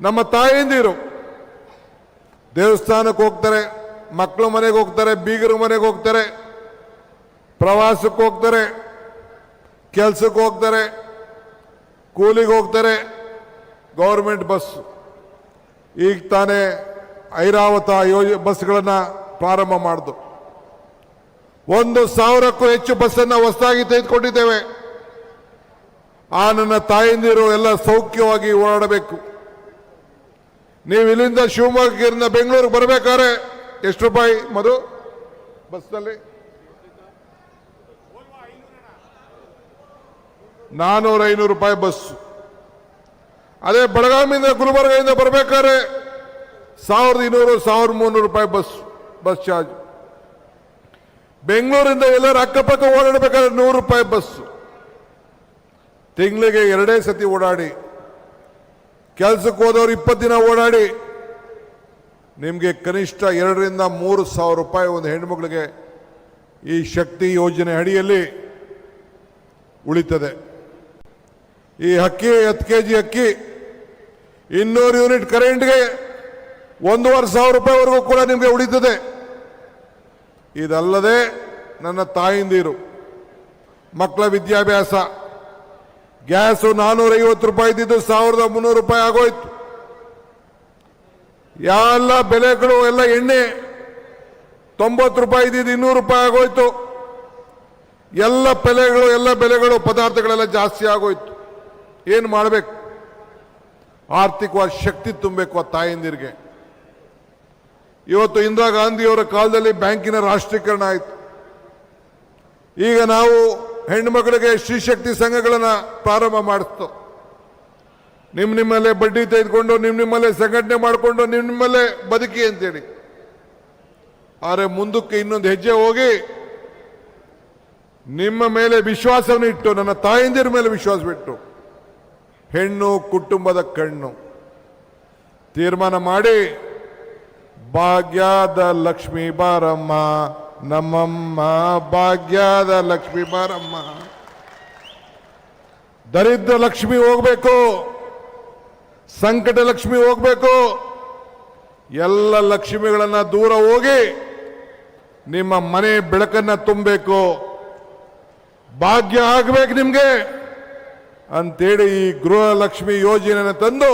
ನಮ್ಮ ತಾಯಂದಿರು ದೇವಸ್ಥಾನಕ್ಕೆ ಹೋಗ್ತಾರೆ, ಮಕ್ಕಳ ಮನೆಗೆ ಹೋಗ್ತಾರೆ, ಬೀಗರ ಮನೆಗೆ ಹೋಗ್ತಾರೆ, ಪ್ರವಾಸಕ್ಕೆ ಹೋಗ್ತಾರೆ, ಕೆಲ್ಸಕ್ಕೆ ಹೋಗ್ತಾರೆ, ಕೂಲಿಗೆ ಹೋಗ್ತಾರೆ, ಗೌರ್ಮೆಂಟ್ ಬಸ್. ಈಗ ತಾನೇ ಐರಾವತ ಯೋಜ, ಬಸ್ಗಳನ್ನು ಪ್ರಾರಂಭ ಮಾಡಿದ್ರು ಒಂದು ಸಾವಿರಕ್ಕೂ ಹೆಚ್ಚು ಬಸ್ಸನ್ನು ಹೊಸದಾಗಿ ತೆಗೆದುಕೊಂಡಿದ್ದೇವೆ. ಆ ನನ್ನ ತಾಯಂದಿರು ಎಲ್ಲ ಸೌಖ್ಯವಾಗಿ ಓಡಾಡಬೇಕು. ನೀವು ಇಲ್ಲಿಂದ ಶಿವಮೊಗ್ಗದಿಂದ ಬೆಂಗಳೂರಿಗೆ ಬರಬೇಕಾದ್ರೆ ಎಷ್ಟು ರೂಪಾಯಿ, ಮಧು? ಬಸ್ನಲ್ಲಿ? ನಾನೂರ ಐನೂರು ರೂಪಾಯಿ ಬಸ್. ಅದೇ ಬೆಳಗಾವಿಯಿಂದ ಗುಲ್ಬರ್ಗದಿಂದ ಬರಬೇಕಾದ್ರೆ ಸಾವಿರದ ಇನ್ನೂರು, ಸಾವಿರದ ಮುನ್ನೂರು ರೂಪಾಯಿ ಬಸ್ ಬಸ್ ಚಾರ್ಜ್. ಬೆಂಗಳೂರಿಂದ ಎಲ್ಲರ ಅಕ್ಕಪಕ್ಕ ಓಡಾಡಬೇಕಾದ್ರೆ ನೂರು ರೂಪಾಯಿ ಬಸ್. ತಿಂಗಳಿಗೆ ಎರಡೇ ಸತಿ ಓಡಾಡಿ ಕೆಲಸಕ್ಕೆ ಹೋದವ್ರು ಇಪ್ಪತ್ತು ದಿನ ಓಡಾಡಿ, ನಿಮಗೆ ಕನಿಷ್ಠ ಎರಡರಿಂದ ಮೂರು ಸಾವಿರ ರೂಪಾಯಿ ಒಂದು ಹೆಣ್ಮಕ್ಳಿಗೆ ಈ ಶಕ್ತಿ ಯೋಜನೆ ಅಡಿಯಲ್ಲಿ ಉಳಿತದೆ. ಈ ಅಕ್ಕಿ ಹತ್ತು ಕೆ ಜಿ ಅಕ್ಕಿ ಇನ್ನೂರು ಯೂನಿಟ್ ಕರೆಂಟ್ಗೆ ಒಂದೂವರೆ ಸಾವಿರ ರೂಪಾಯಿವರೆಗೂ ಕೂಡ ನಿಮಗೆ ಉಳಿತದೆ. ಇದಲ್ಲದೆ ನನ್ನ ತಾಯಿಂದಿರು, ಮಕ್ಕಳ ವಿದ್ಯಾಭ್ಯಾಸ ಗ್ಯಾಸು ನಾನೂರ ಐವತ್ತು ರೂಪಾಯಿ ಇದ್ದಿದ್ದು ಸಾವಿರದ ಮುನ್ನೂರು ರೂಪಾಯಿ ಆಗೋಯ್ತು. ಎಲ್ಲ ಬೆಲೆಗಳು, ಎಲ್ಲ ಎಣ್ಣೆ ತೊಂಬತ್ತು ರೂಪಾಯಿ ಇದ್ದಿದ್ದು ಇನ್ನೂರು ರೂಪಾಯಿ ಆಗೋಯ್ತು. ಎಲ್ಲ ಬೆಲೆಗಳು ಎಲ್ಲ ಬೆಲೆಗಳು, ಪದಾರ್ಥಗಳೆಲ್ಲ ಜಾಸ್ತಿ ಆಗೋಯ್ತು. ಏನು ಮಾಡಬೇಕು? ಆರ್ಥಿಕವಾಗಿ ಶಕ್ತಿ ತುಂಬಬೇಕು ಆ ತಾಯಂದಿರಿಗೆ. ಇವತ್ತು ಇಂದಿರಾ ಗಾಂಧಿಯವರ ಕಾಲದಲ್ಲಿ ಬ್ಯಾಂಕಿನ ರಾಷ್ಟ್ರೀಕರಣ ಆಯಿತು. ಈಗ ನಾವು ಹೆಣ್ಣುಮಕ್ಕಳಿಗೆ ಶ್ರೀಶಕ್ತಿ ಸಂಘಗಳನ್ನು ಪ್ರಾರಂಭ ಮಾಡಿಸ್ತು. ನಿಮ್ಮ ನಿಮ್ಮಲ್ಲೇ ಬಡ್ಡಿ ತೆಗೆದುಕೊಂಡು ನಿಮ್ಮ ನಿಮ್ಮಲ್ಲೇ ಸಂಘಟನೆ ಮಾಡಿಕೊಂಡು ನಿಮ್ಮ ನಿಮ್ಮಲ್ಲೇ ಬದುಕಿ ಅಂತೇಳಿ. ಆದರೆ ಮುಂದಕ್ಕೆ ಇನ್ನೊಂದು ಹೆಜ್ಜೆ ಹೋಗಿ ನಿಮ್ಮ ಮೇಲೆ ವಿಶ್ವಾಸವನ್ನು ಇಟ್ಟು, ನನ್ನ ತಾಯಂದಿರ ಮೇಲೆ ವಿಶ್ವಾಸ ಬಿಟ್ಟು, ಹೆಣ್ಣು ಕುಟುಂಬದ ಕಣ್ಣು. ತೀರ್ಮಾನ ಮಾಡಿ, ಭಾಗ್ಯದ ಲಕ್ಷ್ಮೀ ಬಾರಮ್ಮ. ನಮ್ಮಮ್ಮ ಭಾಗ್ಯದ ಲಕ್ಷ್ಮೀ ಬಾರಮ್ಮ. ದರಿದ್ರ ಲಕ್ಷ್ಮಿ ಹೋಗ್ಬೇಕು, ಸಂಕಟ ಲಕ್ಷ್ಮಿ ಹೋಗ್ಬೇಕು, ಎಲ್ಲ ಲಕ್ಷ್ಮಿಗಳನ್ನ ದೂರ ಹೋಗಿ ನಿಮ್ಮ ಮನೆ ಬೆಳಕನ್ನ ತುಂಬಬೇಕು. ಭಾಗ್ಯ ಆಗ್ಬೇಕು ನಿಮ್ಗೆ ಅಂತೇಳಿ ಈ ಗೃಹಲಕ್ಷ್ಮಿ ಯೋಜನೆಯನ್ನು ತಂದು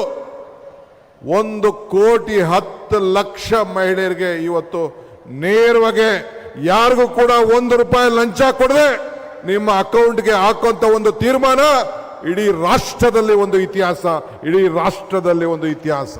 ಒಂದು ಕೋಟಿ ಹತ್ತು ಲಕ್ಷ ಮಹಿಳೆಯರಿಗೆ ಇವತ್ತು ನೇರವಾಗಿ ಯಾರಿಗೂ ಕೂಡ ಒಂದು ರೂಪಾಯಿ ಲಂಚ ಕೊಡದೆ ನಿಮ್ಮ ಅಕೌಂಟ್ಗೆ ಹಾಕುವಂತ ಒಂದು ತೀರ್ಮಾನ ಇಡೀ ರಾಷ್ಟ್ರದಲ್ಲಿ ಒಂದು ಇತಿಹಾಸ, ಇಡೀ ರಾಷ್ಟ್ರದಲ್ಲಿ ಒಂದು ಇತಿಹಾಸ.